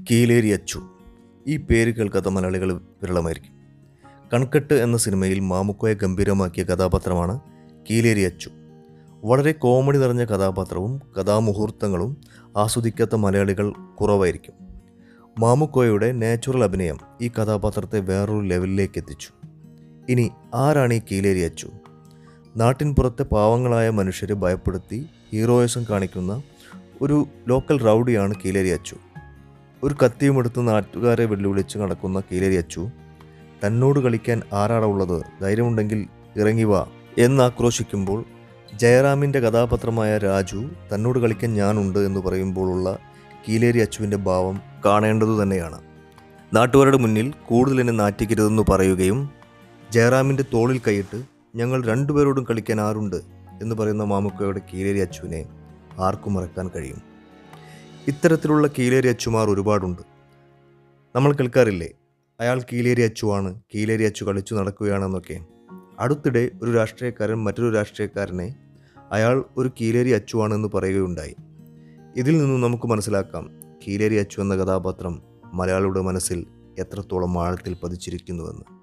കീലേരി അച്ചു ഈ പേര് കേൾക്കാത്ത മലയാളികൾ വിരളമായിരിക്കും. കൺകെട്ട് എന്ന സിനിമയിൽ മാമുക്കോയെ ഗംഭീരമാക്കിയ കഥാപാത്രമാണ് കീലേരി അച്ചു വളരെ കോമഡി നിറഞ്ഞ കഥാപാത്രവും കഥാമുഹൂർത്തങ്ങളും ആസ്വദിക്കാത്ത മലയാളികൾ കുറവായിരിക്കും. മാമുക്കോയുടെ നാച്ചുറൽ അഭിനയം ഈ കഥാപാത്രത്തെ വേറൊരു ലെവലിലേക്ക് എത്തിച്ചു. ഇനി ആരാണ് ഈ കീലേരി അച്ചു നാട്ടിൻപുറത്തെ പാവങ്ങളായ മനുഷ്യരെ ഭയപ്പെടുത്തി ഹീറോയിസം കാണിക്കുന്ന ഒരു ലോക്കൽ റൗഡിയാണ് കീലേരി അച്ചു ഒരു കത്തിയുമെടുത്ത് നാട്ടുകാരെ വെല്ലുവിളിച്ച് നടക്കുന്ന കീലേരി അച്ചു തന്നോട് കളിക്കാൻ ആരാടുള്ളത് ധൈര്യമുണ്ടെങ്കിൽ ഇറങ്ങി വാ എന്ന് ആക്രോശിക്കുമ്പോൾ ജയറാമിന്റെ കഥാപാത്രമായ രാജു തന്നോട് കളിക്കാൻ ഞാനുണ്ട് എന്ന് പറയുമ്പോഴുള്ള കീലേരി അച്ചുവിന്റെ ഭാവം കാണേണ്ടതു തന്നെയാണ്. നാട്ടുകാരുടെ മുന്നിൽ കൂടുതൽ എന്നെ നാറ്റിക്കരുതെന്ന് പറയുകയും ജയറാമിന്റെ തോളിൽ കൈയിട്ട് ഞങ്ങൾ രണ്ടുപേരോടും കളിക്കാൻ ആരുണ്ട്? എന്ന് പറയുന്ന മാമുക്കയുടെ കീലേരി അച്ചുവിനെ ആർക്കും മറക്കാൻ കഴിയും. ഇത്തരത്തിലുള്ള കീലേരി അച്ചുമാർ ഒരുപാടുണ്ട്. നമ്മൾ കേൾക്കാറില്ലേ? അയാൾ കീലേരി അച്ചുവാണ്. കീലേരി അച്ചു കളിച്ചു നടക്കുകയാണെന്നൊക്കെ. അടുത്തിടെ ഒരു രാഷ്ട്രീയക്കാരൻ മറ്റൊരു രാഷ്ട്രീയക്കാരനെ അയാൾ ഒരു കീലേരി അച്ചുവാണെന്ന് പറയുകയുണ്ടായി. ഇതിൽ നിന്നും നമുക്ക് മനസ്സിലാക്കാം കീലേരി അച്ചു എന്ന കഥാപാത്രം മലയാളിയുടെ മനസ്സിൽ എത്രത്തോളം ആഴത്തിൽ പതിച്ചിരിക്കുന്നുവെന്ന്.